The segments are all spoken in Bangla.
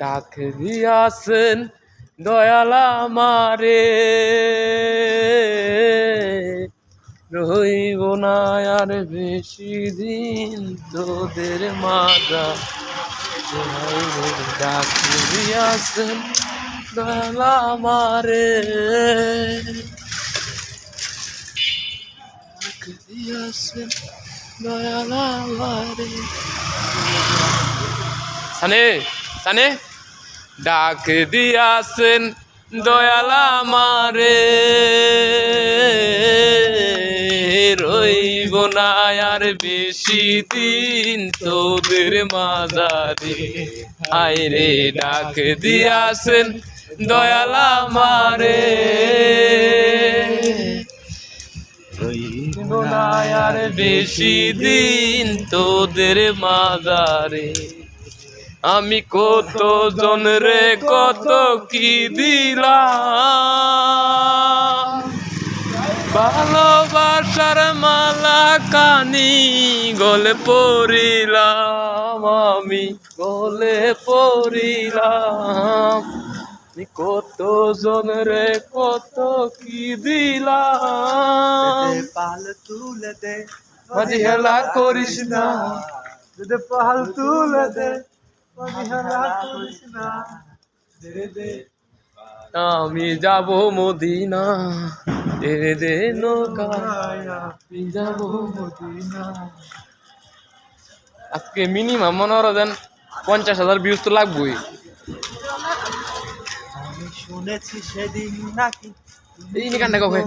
ডাক দিয়াছেন, দয়ালা মারে রইব না আর বেশি দিন তোদের মাজা ডাক দিয়াছেন, দয়ালা মারে ডাক দিয়াছেন, দয়ালা মারে সানে সানে। ডাক দিয়াছেন দয়ালা মারে রইব না আর বেশি দিন তোদের মাজারে আইরে ডাক দিয়াছেন দয়ালা মারে আর বেশি দিন তোদের মাজারে আমি কত জন রে কত কি দিলাম? ভালোবাসার মালা কানি গলে পড়িলাম আমি গলে পড়িলাম। আমি কত জন রে কত কি দিলাম? পাল তুলে দে মাঝি হেলা করিস না। যদি পাল তুলে দে আমি যাব মদিনা। দে দে আমি যাব মদিনা। আজকে মিনিমাম মনে করো যেন পঞ্চাশ হাজার ভিউজ তো লাগবেই। আমি শুনেছি সেদিন নাকি এই গানটা কখন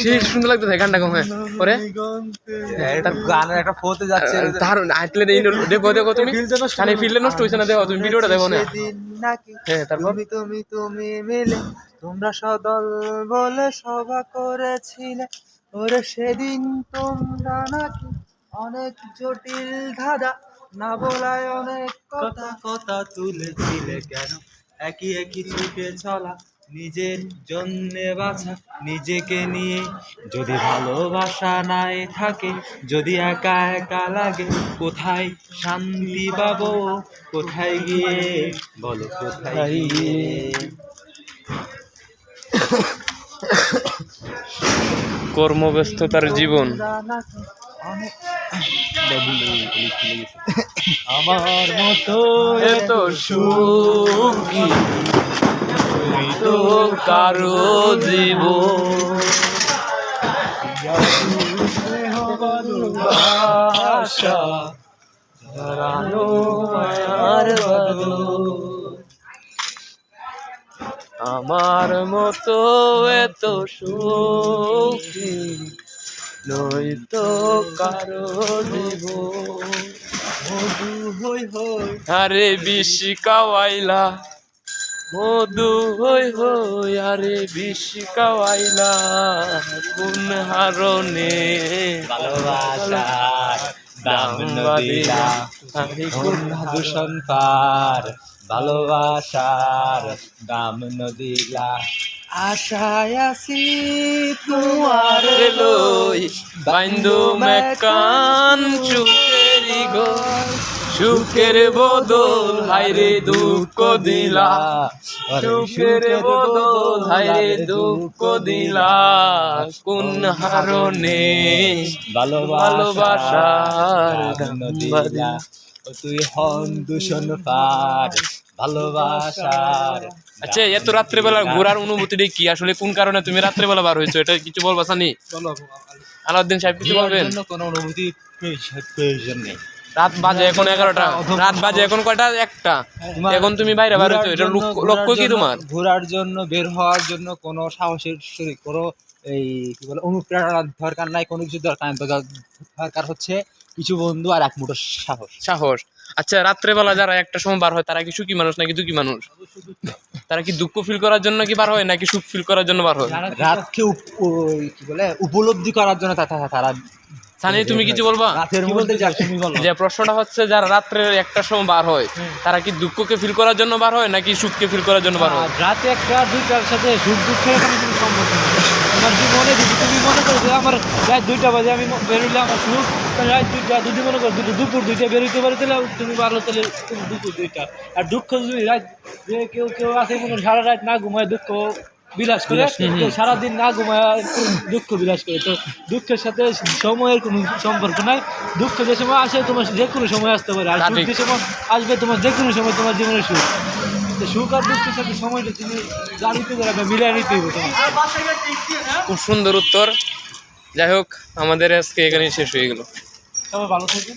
সেই সুন্দর লাগতেছে গানটা কখন পরে এটা গানের একটা ফোতে যাচ্ছে। তার আটলে এই দেখো দেখো তুমি। কানে ফিল্ডে নষ্ট হয়েছে না দেখো তুমি ভিডিওটা দেখো না। হ্যাঁ তারপর? তুমি তুমি তুমি মিলে তোমরা সদল বলে সভা করেছিলে। ওরে সেদিন তোমরা নাকি অনেক জটিল ধাঁধা না বলায় অনেক কথা কথা তুলেছিলে কেন? একই একই ছুটে চলা নিজের জন্যে বাছা নিজেকে নিয়ে যদি ভালোবাসা নাই থাকে যদি একা একা লাগে কোথায় শান্তি পাবো? কোথায় গিয়ে? বলো কোথায় গিয়ে? কর্মব্যস্ততার জীবন। আমার মতো এত সুখী। তো কারও মায়ার আমার মতো এত সুখী নই তো কারও হই আরে বিশি কাওয়াইলা মধু হই হই আরে বিশি কাওয়াইলা কোন হারনে ভালোবাসার দাম নদীলা আমি কোন দূষণ পার ভালোবাসার দাম নদীলা আশায় আসি তোমার লই বাইন্দু মেকান সুখেরি গো। সুখের বদল হাইরে দুঃখ দিলা। সুখের বদল হাইরে দুঃখ দিলা। কোন ভালোবাসার দাম নদীলা ও তুই হন দূষণ পার ভালোবাসার আচ্ছা এত রাত্রেবেলা ঘোরার অনুভূতিটা কি? আসলে কোন কারণে তুমি রাত্রেবেলা বার হয়েছো? এটা কিছু বলবা সানি? আলাউদ্দিন সাহেব কিছু বলবেন? কোনো অনুভূতি প্রয়োজন নেই রাত বাজে এখন এগারোটা। রাত বাজে এখন কয়টা? একটা। এখন তুমি বাইরে হয়েছো এটা লক্ষ্য- কি তোমার? ঘোরার জন্য বের হওয়ার জন্য কোনো সাহসের শরীর কোনো এই কি বলে অনুপ্রেরণার দরকার নাই কোনো কিছু দরকার দরকার- দরকার হচ্ছে কিছু বন্ধু আর এক মুঠো সাহস। সাহস। আচ্ছা রাত্রেবেলা যারা একটা সময় বার হয় তারা কি সুখী মানুষ নাকি দুঃখী মানুষ? তারা কি দুঃখ ফিল করার জন্য কি বার হয় নাকি সুখ ফিল করার জন্য বার হয়? রাতকে কি বলে উপলব্ধি করার জন্য তারা সানি তুমি কিছু বলবা? যা তুমি বলো। যে প্রশ্নটা হচ্ছে যারা রাত্রে একটা সময় বার হয় তারা কি দুঃখকে ফিল করার জন্য বার হয় নাকি সুখকে ফিল করার জন্য বার হয়? রাতে একটা দুইটার সাথে সুখ দুঃখের কোনো সম্পর্ক নেই। জীবনে যদি তুমি মনে করো যে আমার রাত দুইটা বাজে আমি বেরোলে আমার সুখ তাহলে রাত দুইটা যদি মনে করো দুটো দুপুর দুইটা বেরোতে পারি তাহলে তুমি ভালো তাহলে তুমি দুপুর দুইটা। আর দুঃখ যদি রাত যে কেউ কেউ আছে মনে করো সারা রাত না ঘুমায় দুঃখ বিলাস করে কেউ সারাদিন না ঘুমায় দুঃখ বিলাস করে। তো দুঃখের সাথে সময়ের কোনো সম্পর্ক নাই। দুঃখ যে সময় আসে তোমার যে কোনো সময় আসতে পারে। আর সুখ যে সময় আসবে তোমার যে কোনো সময় তোমার জীবনের সুখ। তো সুখ আর দুঃখের সাথে সময়টা তুমি জানিতে করে মিলিয়ে নিতে হবে তোমার। খুব সুন্দর উত্তর। যাই হোক আমাদের আজকে এখানে শেষ হয়ে গেল। সবাই ভালো থাকবেন।